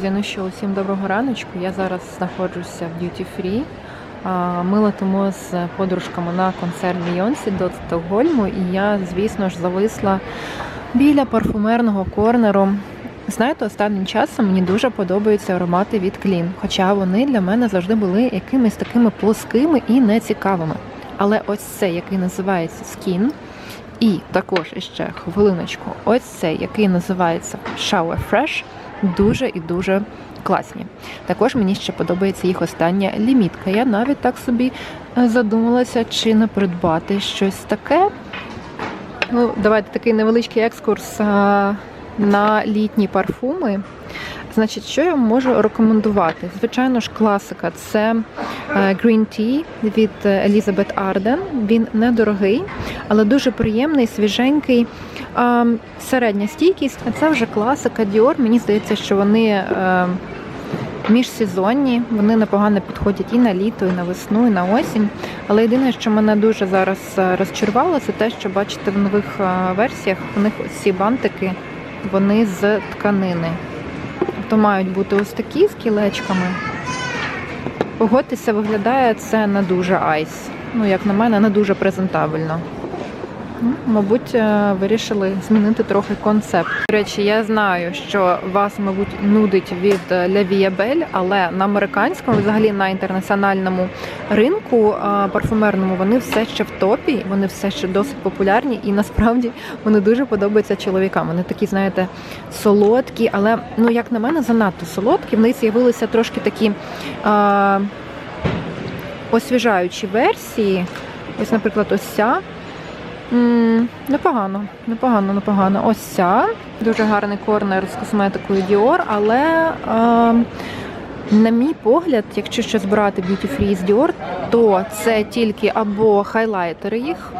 Друзі, ну що, усім доброго раночку. Я зараз знаходжуся в Duty Free. Ми летимо з подружками на концерт Бейонсі до Стокгольму, і я, звісно ж, зависла біля парфумерного корнеру. Знаєте, останнім часом мені дуже подобаються аромати від Clean, хоча вони для мене завжди були якимись такими плоскими і нецікавими. Але ось цей, який називається Skin, і також іще хвилиночку, ось цей, який називається Shower Fresh, дуже і дуже класні. Також мені ще подобається їх остання лімітка. Я навіть так собі е, задумалася, чи не придбати щось таке. Ну, давайте такий невеличкий екскурс на літні парфуми. Значить, що я можу рекомендувати? Звичайно ж, класика це е, Green Tea від Елізабет Арден. Він недорогий, але дуже приємний, свіженький. Середня стійкість, це вже класика Dior. Мені здається, що вони е, міжсезонні, вони непогано підходять і на літо, і на весну, і на осінь. Але єдине, що мене дуже зараз е, розчарувало, це те, що бачите в нових версіях, у них ці бантики, вони з тканини. То мають бути ось такі з кілечками. Погодьтеся, виглядає це не дуже айс. Ну, як на мене, не дуже презентабельно. Мабуть, е, вирішили змінити трохи концепт. До речі, я знаю, що вас, мабуть, нудить від е, La але на американському, взагалі на інтернаціональному ринку е, парфумерному, вони все ще в топі, вони все ще досить популярні, і насправді вони дуже подобаються чоловікам. Вони такі, знаєте, солодкі, але ну як на мене, занадто солодкі. В них з'явилися трошки такі. А, освіжаючі версії. Ось, наприклад, ось ця. М, Непогано, непогано, непогано. Ось ця. Дуже гарний корнер з косметикою Dior, але, е, на мій погляд, якщо щось брати Beauty Free з Dior, то це тільки або хайлайтери їх,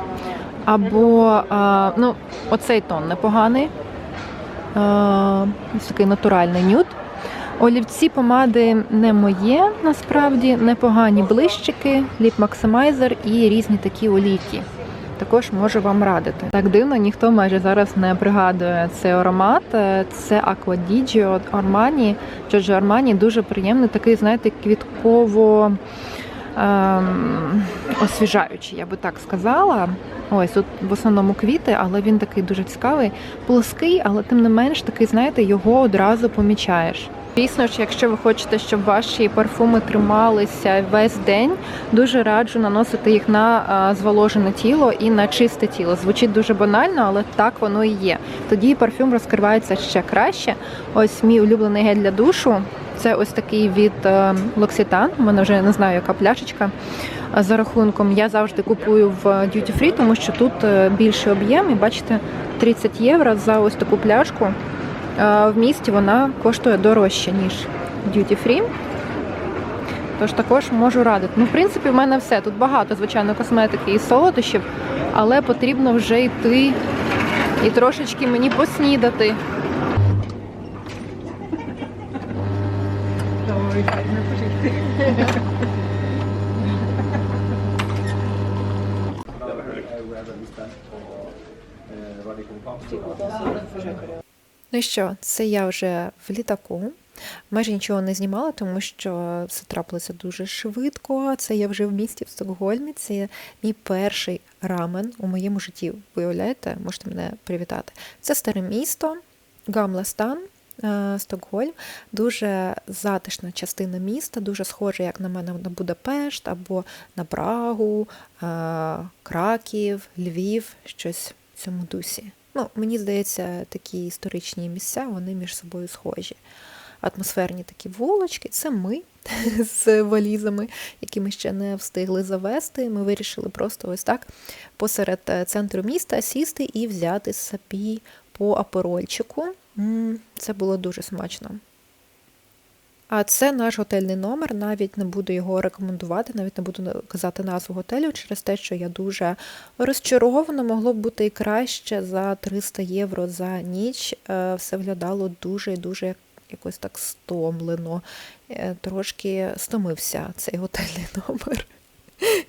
або е, ну, оцей тон непоганий. Е, ось такий натуральний нюд. Олівці помади не моє, насправді, непогані блищики, ліп максимайзер і різні такі олійки. Також можу вам радити. Так дивно, ніхто майже зараз не пригадує цей аромат. Е, Це Aqua di Gio Armani. Giorgio Armani дуже приємний, такий, знаєте, квітково ем, освіжаючий, я би так сказала. Ось тут в основному квіти, але він такий дуже цікавий, плоский, але тим не менш такий, знаєте, його одразу помічаєш. Звісно ж, якщо ви хочете, щоб ваші парфуми трималися весь день, дуже раджу наносити їх на зволожене тіло і на чисте тіло. Звучить дуже банально, але так воно і є. Тоді парфюм розкривається ще краще. Ось мій улюблений гель для душу. Це ось такий від е, L'Occitane. У мене вже не знаю, яка пляшечка. За рахунком я завжди купую в Duty Free, тому що тут е, більший об'єм, і бачите, 30 євро за ось таку пляшку. В місті вона коштує дорожче, ніж Duty Free. Тож також можу радити. Ну, в принципі, в мене все. Тут багато, звичайно, косметики і солодощів, але потрібно вже йти і трошечки мені поснідати. Ну і що, це я вже в літаку. Майже нічого не знімала, тому що все трапилося дуже швидко. Це я вже в місті в Стокгольмі. Це мій перший рамен у моєму житті. Виявляєте, можете мене привітати. Це старе місто, Гамластан, е, Стокгольм. Дуже затишна частина міста, дуже схожа, як на мене, на Будапешт або на Прагу, е, Краків, Львів, щось в цьому дусі. Ну, мені здається, такі історичні місця вони між собою схожі. Атмосферні такі вулочки, це ми з валізами, які ми ще не встигли завести. Ми вирішили просто ось так посеред е, центру міста сісти і взяти собі по аперольчику. Це було дуже смачно. А це наш готельний номер. Навіть не буду його рекомендувати, навіть не буду казати назву готелю через те, що я дуже розчарована. Могло б бути і краще за 300 євро за ніч. Е, Все виглядало дуже і дуже якось так стомлено. Е, Трошки стомився цей готельний номер.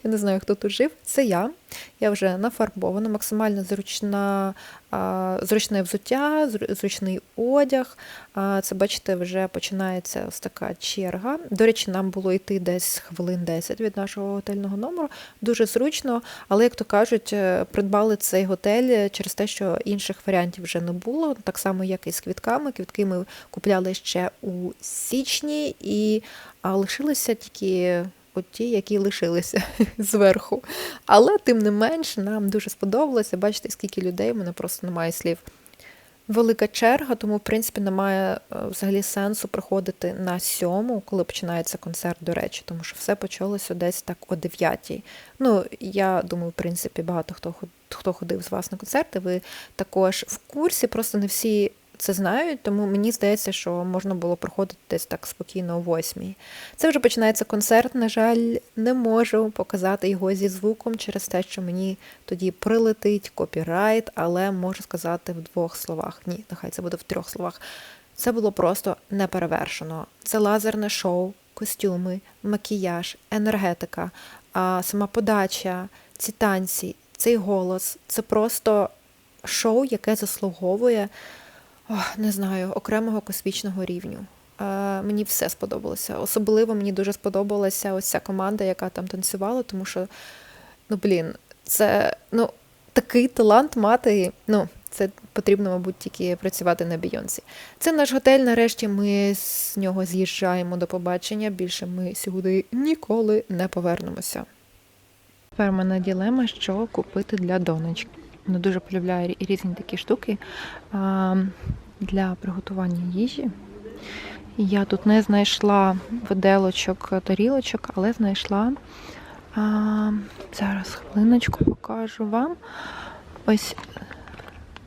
Я не знаю, хто тут жив. Це я. Я вже нафарбована, максимально зручна, зручне взуття, зручний одяг. Це, бачите, вже починається ось така черга. До речі, нам було йти десь хвилин 10 від нашого готельного номеру. Дуже зручно, але, як то кажуть, е, придбали цей готель через те, що інших варіантів вже не було. Так само, як і з квітками. Квітки ми купляли ще у січні, і лишилися тільки от ті, які лишилися зверху. Але тим не менш, нам дуже сподобалося. Бачите, скільки людей, у мене просто немає слів. Велика черга, тому в принципі немає е, взагалі сенсу приходити на сьому, коли починається концерт, до речі, тому що все почалося десь так о 9. Ну, я думаю, в принципі, багато хто хто ходив з вас на концерти, ви також в курсі, просто не всі це знають, тому мені здається, що можна було проходити десь так спокійно о восьмій. Це вже починається концерт. На жаль, не можу показати його зі звуком через те, що мені тоді прилетить копірайт, але можу сказати в двох словах. Ні, нехай це буде в трьох словах. Це було просто неперевершено. Це лазерне шоу, костюми, макіяж, енергетика, а сама подача, ці танці, цей голос. Це просто шоу, яке заслуговує, ох, не знаю, окремого космічного рівню. Е, Мені все сподобалося. Особливо мені дуже сподобалася ось ця команда, яка там танцювала, тому що, ну блін, це ну, такий талант мати. Ну, це потрібно, мабуть, тільки працювати на Бійонсі. Це наш готель. Нарешті ми з нього з'їжджаємо до побачення. Більше ми сюди ніколи не повернемося. Тепер мене ділема, що купити для донечки. Вона дуже полюбляє різні такі штуки для приготування їжі. Я тут не знайшла виделочок, тарілочок, але знайшла. А, зараз хвилиночку покажу вам. Ось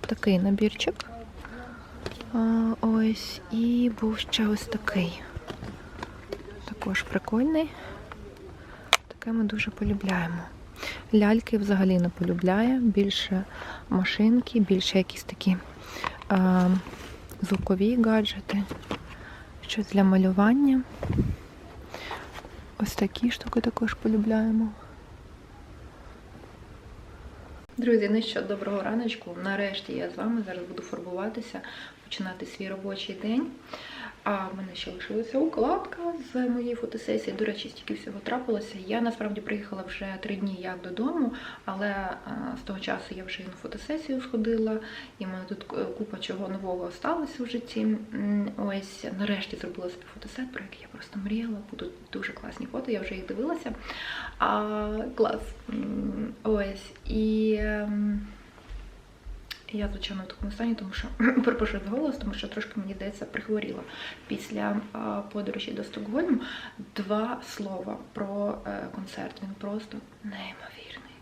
такий набірчик. А, ось, і був ще ось такий. Також прикольний. Таке ми дуже полюбляємо. Ляльки взагалі не полюбляє, більше машинки, більше якісь такі а, звукові гаджети, щось для малювання. Ось такі штуки також полюбляємо. Друзі, ну що, доброго раночку. Нарешті я з вами зараз буду фарбуватися, починати свій робочий день. А в мене ще лишилася укладка з моєї фотосесії. До речі, стільки всього трапилося. Я насправді приїхала вже три дні як додому, але з того часу я вже і на фотосесію сходила, і в мене тут е, купа чого нового сталося в житті. Ось нарешті зробила собі фотосет, про який я просто мріяла. Будуть дуже класні фото, я вже їх дивилася. А, клас. Ось. І. я, звичайно, в такому стані, тому що перепрошую голос, тому що трошки мені здається прихворіла після подорожі до Стокгольму. Два слова про е, концерт. Він просто неймовірний.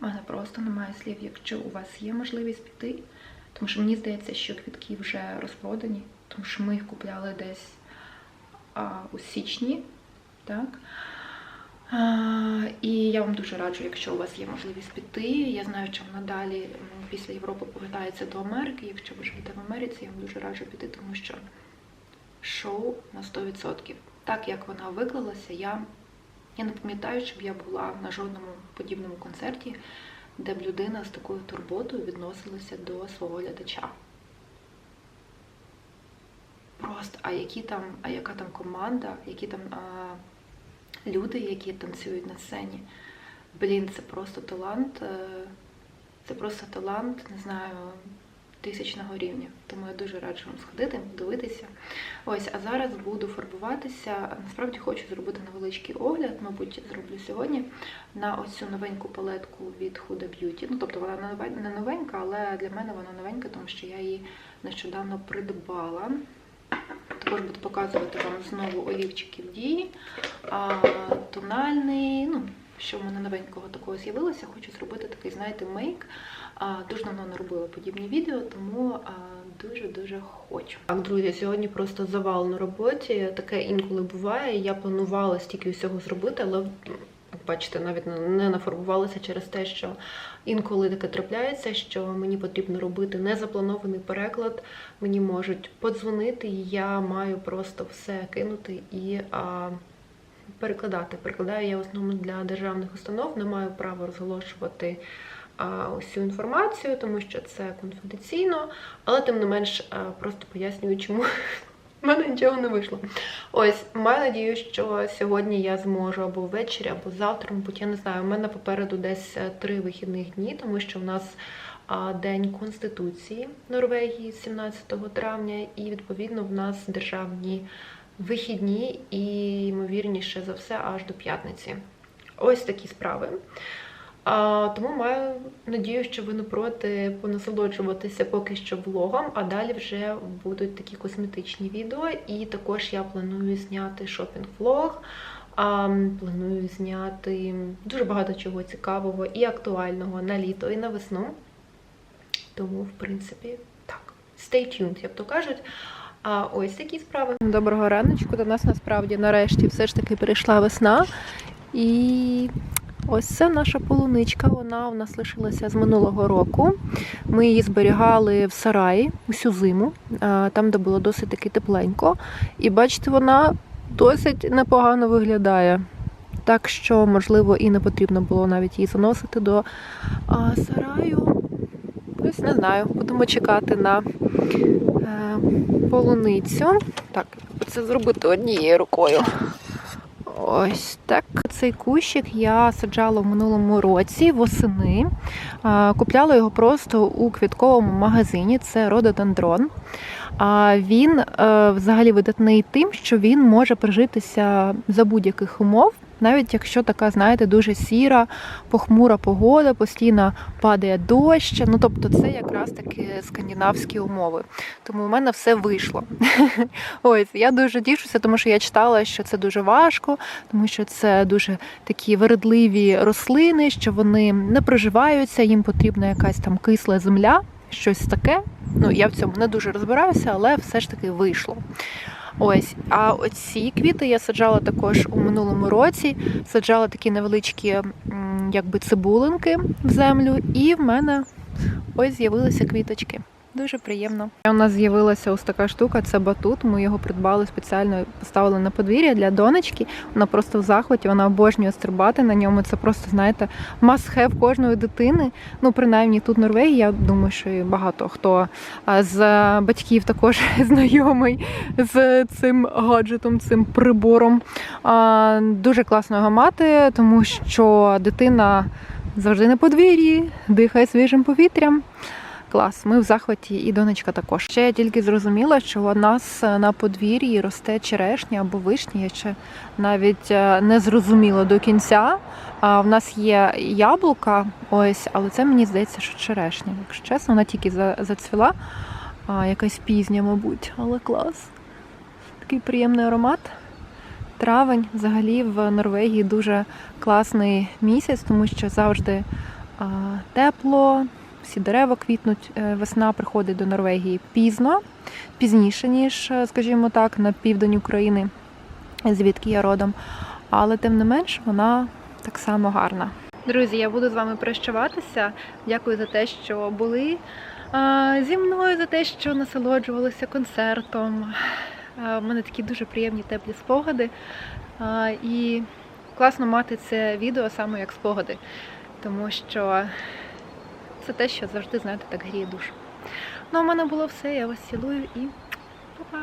У мене просто немає слів, якщо у вас є можливість піти. Тому що мені здається, що квітки вже розпродані, тому що ми їх купляли десь а, у січні. Так? І я вам дуже раджу, якщо у вас є можливість піти. Я знаю, що надалі м, після Європи повертається до Америки. Якщо ви живете в Америці, я вам дуже раджу піти, тому що шоу на 100%. Так як вона виклалася, я, я не пам'ятаю, щоб я була на жодному подібному концерті, де б людина з такою турботою відносилася до свого глядача. Просто, а які там, а яка там команда, які там. А, люди, які танцюють на сцені. Блін, це просто талант. е, Це просто талант, не знаю, тисячного рівня. Тому я дуже раджу вам сходити, дивитися. Ось, а зараз буду фарбуватися. Насправді хочу зробити невеличкий огляд, мабуть, зроблю сьогодні на ось цю новеньку палетку від Huda Beauty. Ну, тобто вона не нове- не новенька, але для мене вона новенька, тому що я її нещодавно придбала. Також буду показувати вам знову олівчики в дії. Тональний, ну, що в мене новенького такого з'явилося, хочу зробити такий, знаєте, мейк. Дуже давно не робила подібні відео, тому дуже-дуже хочу. Так, друзі, сьогодні просто завал на роботі. Таке інколи буває. Я планувала стільки всього зробити, але бачите, навіть не- нафарбувалася через те, що інколи таке трапляється, що мені потрібно робити незапланований переклад. Мені можуть подзвонити, і я маю просто все кинути і а, перекладати. Перекладаю я в основному для державних установ, не маю права розголошувати а, усю інформацію, тому що це конфіденційно, але тим не менш просто пояснюю, чому в мене нічого не вийшло. Ось, маю надію, що сьогодні я зможу або ввечері, або завтра, мабуть, я не знаю. У мене попереду десь е, три вихідних дні, тому що в нас День Конституції Норвегії 17 травня, і відповідно в нас державні вихідні і, ймовірніше за все, аж до п'ятниці. Ось такі справи. А, тому маю надію, що ви не проти понасолоджуватися поки що влогом, а далі вже будуть такі косметичні відео. І також я планую зняти шопінг-влог. А, планую зняти дуже багато чого цікавого і актуального на літо і на весну. Тому, в принципі, так. Stay tuned, як то кажуть. А ось такі справи. Доброго раночку. До нас насправді нарешті все ж таки прийшла весна. І ось це наша полуничка. Вона у нас лишилася з минулого року. Ми її зберігали в сараї усю зиму, там, де було досить таки тепленько. І бачите, вона досить непогано виглядає. Так що, можливо, і не потрібно було навіть її заносити до сараю. Ось не знаю, будемо чекати на е, полуницю. Так, це зробити однією рукою. Ось так. Цей кущик я саджала в минулому році восени. Купляла його просто у квітковому магазині. Це рододендрон. А він е, взагалі видатний тим, що він може прижитися за будь-яких умов. Навіть якщо така, знаєте, дуже сіра, похмура погода, постійно падає дощ. Ну тобто, це якраз таки скандинавські умови. Тому у мене все вийшло. Ось я дуже тішуся, тому що я читала, що це дуже важко, тому що це дуже такі вередливі рослини, що вони не проживаються, їм потрібна якась там кисла земля, щось таке. Ну я в цьому не дуже розбираюся, але все ж таки вийшло. Ось, а оці квіти я саджала також у минулому році. Саджала такі невеличкі, якби цибулинки в землю, і в мене ось з'явилися квіточки. Дуже приємно. У нас з'явилася ось така штука, це батут. Ми його придбали спеціально, поставили на подвір'я для донечки. Вона просто в захваті, вона обожнює стрибати на ньому. Це просто, знаєте, must-have кожної дитини. Ну, принаймні тут Норвегії, я думаю, що і багато хто з батьків також знайомий з цим гаджетом, цим прибором. Дуже класно його мати, тому що дитина завжди на подвір'ї, дихає свіжим повітрям. Клас, ми в захваті, і донечка також. Ще я тільки зрозуміла, що у нас на подвір'ї росте черешня або вишня. Я ще навіть е, не зрозуміла до кінця. А в нас є яблука, ось, але це мені здається, що черешня. Якщо чесно, вона тільки зацвіла, а, якась пізня, мабуть, але клас. Такий приємний аромат. Травень взагалі в Норвегії дуже класний місяць, тому що завжди тепло, всі дерева квітнуть. Е, Весна приходить до Норвегії пізно, пізніше, ніж, е, скажімо так, на південь України, звідки я родом. Але тим не менш вона так само гарна. Друзі, я буду з вами прощаватися. Дякую за те, що були зі мною, за те, що насолоджувалися концертом. У мене такі дуже приємні теплі спогади. І класно мати це відео саме як спогади, тому що це те, що завжди, знаєте, так гріє душу. Ну, а в мене було все. Я вас цілую і па-па!